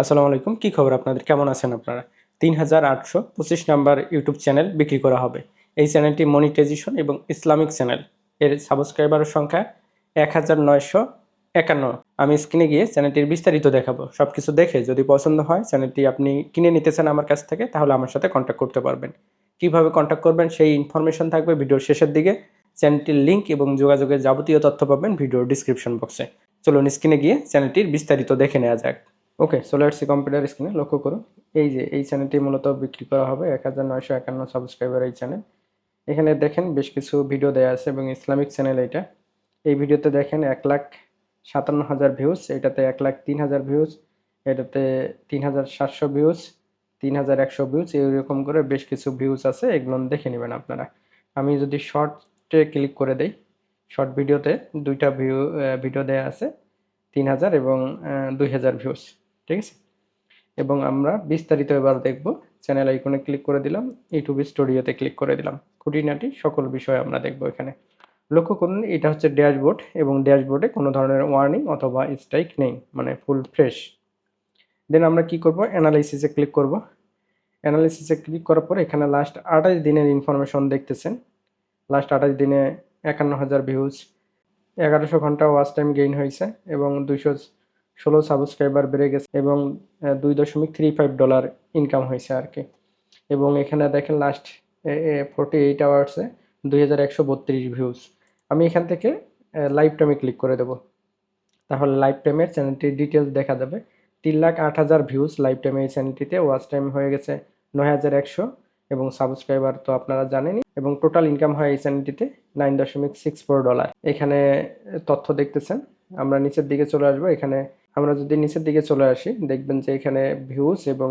আসসালামু আলাইকুম। কী খবর আপনাদের? কেমন আছেন আপনারা? তিন হাজার আটশো পঁচিশ নাম্বার ইউটিউব চ্যানেল বিক্রি করা হবে। এই চ্যানেলটি মনিটাইজেশন এবং ইসলামিক চ্যানেল। এর সাবস্ক্রাইবারের সংখ্যা এক হাজার নয়শো একান্ন। আমি স্ক্রিনে গিয়ে চ্যানেলটির বিস্তারিত দেখাবো। সব কিছু দেখে যদি পছন্দ হয়, চ্যানেলটি আপনি কিনে নিতে চান আমার কাছ থেকে, তাহলে আমার সাথে কন্ট্যাক্ট করতে পারবেন। কীভাবে কন্ট্যাক্ট করবেন সেই ইনফরমেশন থাকবে ভিডিওর শেষের দিকে। চ্যানেলটির লিঙ্ক এবং যোগাযোগের যাবতীয় তথ্য পাবেন ভিডিওর ডিসক্রিপশন বক্সে চলুন স্ক্রিনে গিয়ে চ্যানেলটির বিস্তারিত দেখে নেওয়া যাক। ওকে সোলার সি কম্পিউটার স্ক্রিনে লক্ষ্য করুন। এই যে, এই চ্যানেলটি মূলত বিক্রি করা হবে এক হাজার নয়শো একান্ন সাবস্ক্রাইবার এই চ্যানেল এখানে দেখেন বেশ কিছু ভিডিও দেওয়া আছে এবং ইসলামিক চ্যানেল এটা। এই ভিডিওতে দেখেন এক লাখ সাতান্ন হাজার ভিউজ এটাতে এক লাখ তিন হাজার ভিউজ এটাতে তিন হাজার সাতশো ভিউজ তিন হাজার একশো ভিউজ এইরকম করে বেশ কিছু ভিউজ আছে, এগুলো দেখে নেবেন আপনারা। আমি যদি শর্টে ক্লিক করে দেই শর্ট ভিডিওতে দুইটা ভিউ ভিডিও দেওয়া আছে, তিন হাজার এবং দুই হাজার ভিউজ ঠিক আছে? এবং আমরা বিস্তারিত এবার দেখব। চ্যানেল আইকনে ক্লিক করে দিলাম ইউটিউব স্টুডিওতে ক্লিক করে দিলাম। খুঁটিনাটি সকল বিষয় আমরা দেখব এখানে। লক্ষ্য করুন, এটা হচ্ছে ড্যাশবোর্ড এবং ড্যাশবোর্ডে কোনো ধরনের ওয়ার্নিং অথবা স্ট্রাইক নেই মানে ফুল ফ্রেশ দেন আমরা কি করব? অ্যানালাইসিসে ক্লিক করব। অ্যানালাইসিসে ক্লিক করার পর এখানে লাস্ট আঠাশ দিনের ইনফরমেশন দেখতেছেন। লাস্ট আঠাশ দিনে একান্ন হাজার ভিউজ এগারোশো ঘণ্টা ওয়াচ টাইম গেইন হয়েছে এবং দুইশো ষোলো সাবস্ক্রাইবার বেড়ে গেছে এবং দুই দশমিক থ্রি ফাইভ ডলার ইনকাম হয়েছে আর কি। এবং এখানে দেখেন লাস্ট ফোর্টি এইট আওয়ার্সে দুই হাজার একশো বত্রিশ ভিউজ আমি এখান থেকে লাইভ টাইমে ক্লিক করে দেবো। তাহলে লাইভ টাইমের চ্যানেলটির ডিটেলস দেখা যাবে। তিন লাখ আট হাজার ভিউজ লাইভ টাইমে এই চ্যানেলটিতে ওয়াচ টাইম হয়ে গেছে নয় হাজার একশো এবং সাবস্ক্রাইবার তো আপনারা জানেনই। এবং টোটাল ইনকাম হয় এই চ্যানেলটিতে নাইন দশমিক সিক্স ফোর ডলার এখানে তথ্য দেখতেছেন। আমরা নিচের দিকে চলে আসব। এখানে আমরা যদি নিচের দিকে চলে আসি, দেখবেন যে এখানে ভিউজ এবং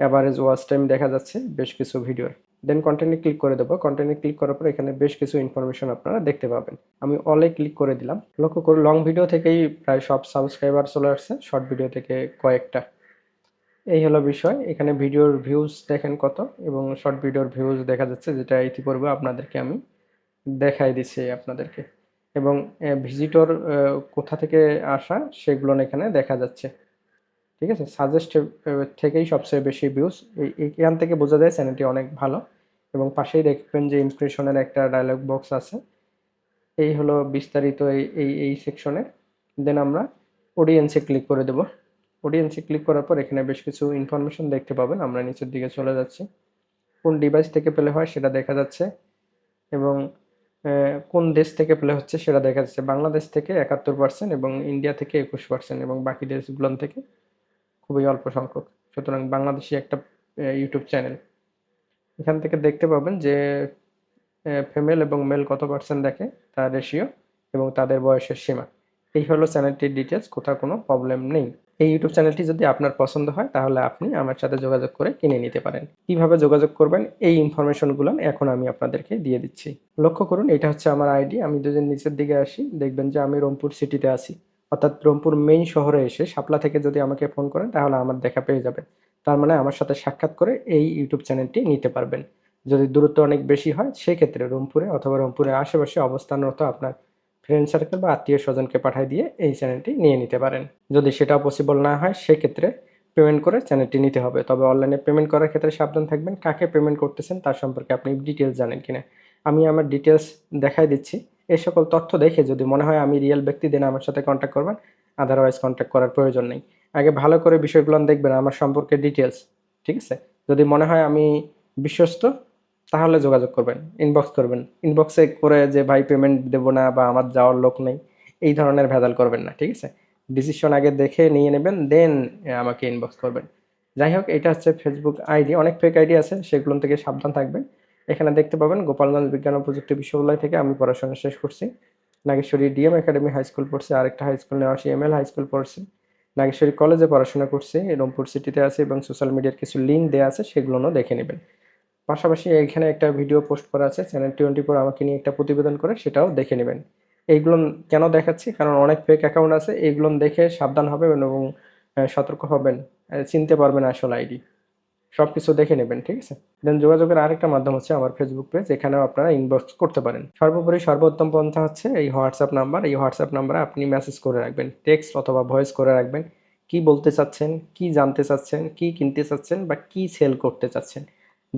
অ্যাভারেজ ওয়াচ টাইম দেখা যাচ্ছে বেশ কিছু ভিডিওর দেন কন্টেন্টে ক্লিক করে দেবো। কন্টেন্টে ক্লিক করার পর এখানে বেশ কিছু ইনফরমেশন আপনারা দেখতে পাবেন। আমি অলে ক্লিক করে দিলাম। লক্ষ্য করে লং ভিডিও থেকেই প্রায় সব সাবস্ক্রাইবার চলে আসছে শর্ট ভিডিও থেকে কয়েকটা। এই হলো বিষয়। এখানে ভিডিওর ভিউজ দেখেন কত এবং শর্ট ভিডিওর ভিউজ দেখা যাচ্ছে, যেটা ইতিপূর্বে আপনাদেরকে আমি দেখাই দিচ্ছি আপনাদেরকে। এবং ভিজিটর কোথা থেকে আসা সেগুলো এখানে দেখা যাচ্ছে। ঠিক আছে? সাজেস্ট থেকেই সবচেয়ে বেশি ভিউজ এখান থেকে বোঝা যায় চ্যানেলটি অনেক ভালো। এবং পাশেই দেখবেন যে ইমপ্রেশনের একটা ডায়লগ বক্স আছে। এই হলো বিস্তারিত এই এই সেকশনে দেন আমরা অডিয়েন্সে ক্লিক করে দেব। অডিয়েন্সে ক্লিক করার পর এখানে বেশ কিছু ইনফরমেশন দেখতে পাবেন। আমরা নিচের দিকে চলে যাচ্ছি। কোন ডিভাইস থেকে পেলে হয় সেটা দেখা যাচ্ছে। এবং কোন দেশ থেকে প্লে হচ্ছে সেটা দেখা যাচ্ছে। বাংলাদেশ থেকে একাত্তর পার্সেন্ট এবং ইন্ডিয়া থেকে একুশ পার্সেন্ট এবং বাকি দেশগুলো থেকে খুবই অল্প সংখ্যক। সুতরাং বাংলাদেশি একটা ইউটিউব চ্যানেল এখান থেকে দেখতে পাবেন যে ফিমেল এবং মেল কত পার্সেন্ট দেখে তার রেশিও এবং তাদের বয়সের সীমা। এই হলো চ্যানেলটির ডিটেলস কোথাও কোনো প্রবলেম নেই। এই ইউটিউব চ্যানেলটি যদি আপনার পছন্দ হয়, তাহলে আপনি আমার সাথে যোগাযোগ করে কিনে নিতে পারেন। কীভাবে যোগাযোগ করবেন, এই ইনফরমেশনগুলো এখন আমি আপনাদেরকে দিয়ে দিচ্ছি। লক্ষ্য করুন, এটা হচ্ছে আমার আইডি আমি যদি নিচের দিকে আসি, দেখবেন যে আমি রংপুর সিটিতে আছি। অর্থাৎ রংপুর মেইন শহরে এসে শাপলা থেকে যদি আমাকে ফোন করেন, তাহলে আমার দেখা পেয়ে যাবেন। তার মানে আমার সাথে সাক্ষাৎ করে এই ইউটিউব চ্যানেলটি নিতে পারবেন। যদি দূরত্ব অনেক বেশি হয়, সেক্ষেত্রে রংপুরে অথবা রংপুরের আশেপাশে অবস্থানরত আপনার ফ্রেন্ড সার্কেল বা আত্মীয় স্বজনকে পাঠিয়ে দিয়ে এই চ্যানেলটি নিয়ে নিতে পারেন। যদি সেটাও পসিবল না হয়, সেক্ষেত্রে পেমেন্ট করে চ্যানেলটি নিতে হবে। তবে অনলাইনে পেমেন্ট করার ক্ষেত্রে সাবধান থাকবেন। কাকে পেমেন্ট করতেছেন তার সম্পর্কে আপনি ডিটেলস জানেন কিনা। আমি আমার ডিটেলস দেখাই দিচ্ছি। এই সকল তথ্য দেখে যদি মনে হয় আমি রিয়েল ব্যক্তি দেন আমার সাথে কন্ট্যাক্ট করবেন। আদারওয়াইজ কন্ট্যাক্ট করার প্রয়োজন নেই। আগে ভালো করে বিষয়গুলো দেখবেন, আমার সম্পর্কে ডিটেলস ঠিক আছে? যদি মনে হয় আমি বিশ্বস্ত তাহলে যোগাযোগ করবেন ইনবক্স করবেন। ইনবক্সে করে যে, ভাই পেমেন্ট দেবো না বা আমার যাওয়ার লোক নেই, এই ধরনের ভেজাল করবেন না, ঠিক আছে? ডিসিশন আগে দেখে নিয়ে নেবেন দেন আমাকে ইনবক্স করবেন। যাই হোক, এটা হচ্ছে ফেসবুক আইডি অনেক ফেক আইডি আছে সেগুলো থেকে সাবধান থাকবেন। এখানে দেখতে পাবেন গোপালগঞ্জ বিজ্ঞান ও প্রযুক্তি বিশ্ববিদ্যালয় থেকে আমি পড়াশোনা শেষ করছি। Nageshwari DM academy high school পড়ছি, আরেকটা high school Newashi M L high school পড়ছি। নাগেশ্বরী কলেজে পড়াশোনা করছি, রংপুর সিটিতে আছে এবং সোশ্যাল মিডিয়ার কিছু লিঙ্ক দেওয়া আছে সেগুলোও দেখে নেবেন। পাশাপাশি এখানে একটা ভিডিও পোস্ট করা আছে চ্যানেল টোয়েন্টি ফোর আমাকে নিয়ে একটা প্রতিবেদন করে, সেটাও দেখে নেবেন। এইগুলো কেন দেখাচ্ছি? কারণ অনেক ফেক অ্যাকাউন্ট আছে, এইগুলো দেখে সাবধান হবেন এবং সতর্ক হবেন চিনতে পারবেন আসল আইডি সব কিছু দেখে নেবেন, ঠিক আছে? দেন যোগাযোগের আরেকটা মাধ্যম হচ্ছে আমার ফেসবুক পেজ এখানেও আপনারা ইনবক্স করতে পারেন। সর্বোপরি সর্বোত্তম পন্থা হচ্ছে এই হোয়াটসঅ্যাপ নাম্বার এই হোয়াটসঅ্যাপ নাম্বারে আপনি মেসেজ করে রাখবেন টেক্সট অথবা ভয়েস করে রাখবেন, কি বলতে চাচ্ছেন, কি জানতে চাচ্ছেন, কি কিনতে চাচ্ছেন বা কি সেল করতে চাচ্ছেন।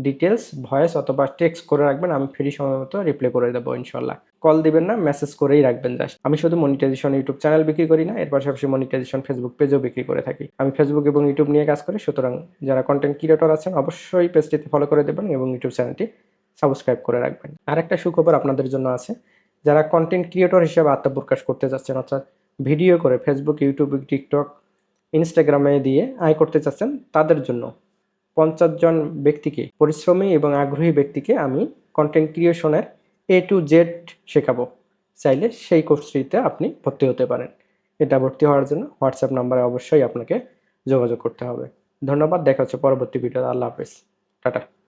ডিটেলস ভয়েস অথবা টেক্সট করে রাখবেন, আমি ফ্রি সময় মতো রিপ্লাই করে দেবো, ইনশাল্লাহ। কল দিবেন না মেসেজ করেই রাখবেন জাস্ট আমি শুধু মনিটাইজেশন ইউটিউব চ্যানেল বিক্রি করি না এর পাশাপাশি মনিটাইজেশন ফেসবুক পেজও বিক্রি করে থাকি। আমি ফেসবুক এবং ইউটিউব নিয়ে কাজ করি, সুতরাং যারা কন্টেন্ট ক্রিয়েটর আছেন, অবশ্যই পেজটিতে ফলো করে দেবেন এবং ইউটিউব চ্যানেলটি সাবস্ক্রাইব করে রাখবেন। আর একটা সুখবর আপনাদের জন্য আছে, যারা কন্টেন্ট ক্রিয়েটর হিসেবে আত্মপ্রকাশ করতে যাচ্ছেন, অর্থাৎ ভিডিও করে ফেসবুক ইউটিউব টিকটক ইনস্টাগ্রামে দিয়ে আয় করতে চাচ্ছেন, তাদের জন্য পঞ্চাশ জন ব্যক্তিকে, পরিশ্রমী এবং আগ্রহী ব্যক্তিকে আমি কন্টেন্ট ক্রিয়েশনের এ টু জেড শেখাবো। চাইলে সেই কোর্সটিতে আপনি ভর্তি হতে পারেন। এটা ভর্তি হওয়ার জন্য হোয়াটসঅ্যাপ নাম্বারে অবশ্যই আপনাকে যোগাযোগ করতে হবে। ধন্যবাদ, দেখা হচ্ছে পরবর্তী ভিডিও আল্লাহ হাফেজ। টাটা।